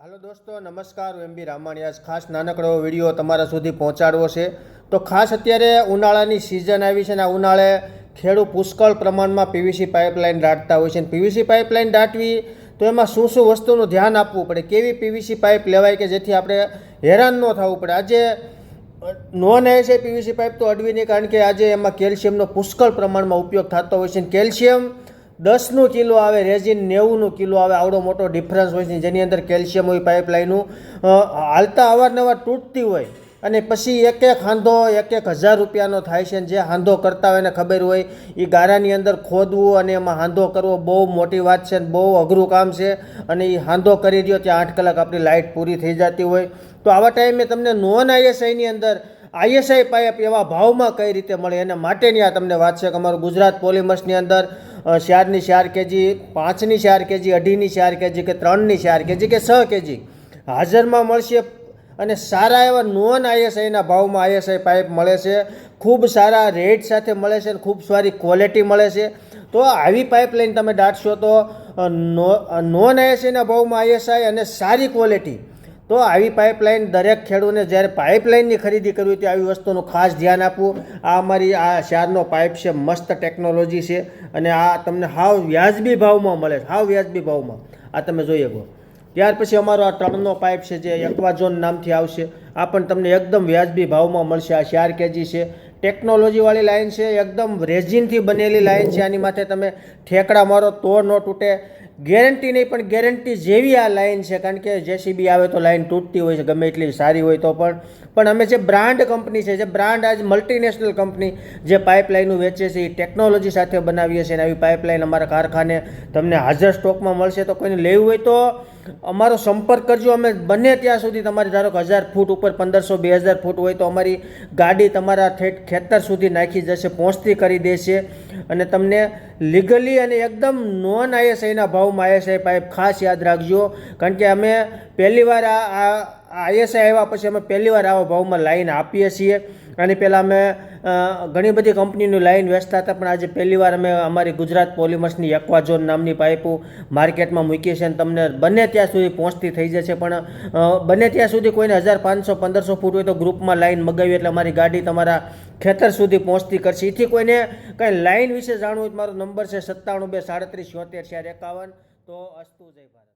હાલો દોસ્તો, નમસ્કાર, હું એમ બી રામાણિયાસ ખાસ નાનકડો વીડિયો તમારા સુધી પહોંચાડવો છે. તો ખાસ અત્યારે ઉનાળાની સિઝન આવી છે ને આ ઉનાળે ખેડૂત પુષ્કળ પ્રમાણમાં પીવીસી પાઇપલાઇન દાટતા હોય છે. અને પીવીસી પાઇપલાઇન દાટવી તો એમાં શું શું વસ્તુનું ધ્યાન આપવું પડે? કેવી પીવીસી પાઇપ લેવાય કે જેથી આપણે હેરાન ન થવું પડે? આજે નોન છે પીવીસી પાઇપ તો અડવી નહીં કારણ કે આજે એમાં કેલ્શિયમનો પુષ્કળ પ્રમાણમાં ઉપયોગ થતો હોય છે. અને કેલ્શિયમ દસનું કિલો આવે, રેઝિન નેવુંનું કિલો આવે, આવડો મોટો ડિફરન્સ હોય છે. જેની અંદર કેલ્શિયમ હોય પાઇપલાઇનનું હાલતા અવારનવાર તૂટતી હોય અને પછી એક એક હાંધો, એક એક હજાર રૂપિયાનો થાય છે જે હાંધો કરતા હોય એને ખબર હોય એ ગારાની અંદર ખોદવું અને એમાં હાંધો કરવો બહુ મોટી વાત છે બહુ અઘરું કામ છે અને એ હાંધો કરી દો ત્યાં આઠ કલાક આપણી લાઇટ પૂરી થઈ જતી હોય. તો આવા ટાઈમે તમને નોન આઈએસઆઈની અંદર આઈએસઆઈ પાઇપ એવા ભાવમાં કઈ રીતે મળે, એના માટેની આ તમને વાત છે કે અમારું ગુજરાત પોલિમર્સની અંદર અ, ચારની ચાર કેજી પાંચની ચાર કેજી અઢીની ચાર કેજી કે ત્રણની ચાર કેજી કે છ કેજી હાજરમાં મળશે અને સારા એવા નોન આઈએસઆઈના ભાવમાં આઈએસઆઈ પાઇપ મળે છે. ખૂબ સારા રેટ સાથે મળે છે અને ખૂબ સારી ક્વોલિટી મળે છે. તો આવી પાઇપલાઇન તમે દાટશો તો નોન આઈએસઆઈના ભાવમાં આઈએસઆઈ અને સારી ક્વોલિટી તો આવી પાઇપલાઇન દરેક ખેડૂતને જ્યારે પાઇપલાઇનની ખરીદી કરવી હોય તો આવી વસ્તુનું ખાસ ધ્યાન આપવું. આ અમારી આ શારનો પાઇપ છે, મસ્ત ટેકનોલોજી છે અને આ તમને હાવ વ્યાજબી ભાવમાં મળે છે, હાવ વ્યાજબી ભાવમાં. આ તમે જોઈ શકો ત્યાર પછી અમારો આ ત્રણનો પાઇપ છે જે એક્વાઝોન નામથી આવશે. આ પણ તમને એકદમ વ્યાજબી ભાવમાં મળશે. આ ચાર કેજી છે. ટેકનોલોજીવાળી લાઇન છે, એકદમ રેઝિનથી બનેલી લાઇન છે. આની માથે તમે ઠેકડા મારો તો ન તૂટે. ગેરંટી નહીં, પણ ગેરંટી જેવી આ લાઇન છે, કારણ કે જેસીબી આવે તો લાઇન તૂટતી હોય છે, ગમે એટલી સારી હોય તો પણ. પણ અમે જે બ્રાન્ડ કંપની છે, જે બ્રાન્ડ આજ મલ્ટીનેશનલ કંપની જે પાઇપલાઇનો વેચે છે, એ ટેકનોલોજી સાથે બનાવીએ છીએ અને આવી પાઇપલાઇન અમારા કારખાને તમને હાજર સ્ટોકમાં મળશે. તો કોઈને લેવું હોય તો અમારો સંપર્ક કરજો. અમે બને ત્યાં સુધી તમારી ધારો કે હજાર ફૂટ ઉપર, પંદરસો, બે હજાર ફૂટ હોય તો અમારી ગાડી તમારા ઠેઠ ખેતર સુધી નાખી જશે, પહોંચતી કરી દેશે. અને તમને લીગલી અને એકદમ નોન આઈએસઆઈના ભાવમાં આઈએસઆઈ પાઇપ ખાસ યાદ રાખજો. કારણ કે અમે પહેલીવાર આ આ આઈએસઆઈ આવ્યા પછી અમે પહેલી વાર આવા ભાવમાં લાઈન આપીએ છીએ. અને પહેલાં અમે ઘણી બધી કંપનીની લાઈન વેચતા હતા, પણ આજે પહેલીવાર અમે અમારી ગુજરાત પોલિમર્સની એક્વાઝોન નામની પાઇપો માર્કેટમાં મૂકીએ છીએ અને તમને બને ત્યાં સુધી પહોંચતી થઈ જશે. પણ બને ત્યાં સુધી કોઈને હજાર પાંચસો, પંદરસો ફૂટ હોય તો ગ્રુપમાં લાઈન મગાવી એટલે અમારી ગાડી તમારા ખેતર સુધી પહોંચતી કરશે. એથી કોઈને કંઈ લાઈન વિશે જાણવું હોય તો મારો નંબર છે સત્તાણું બે સાડત્રીસ છોતેર, ચાર એકાવન. તો અસ્તુ, જય ભારત.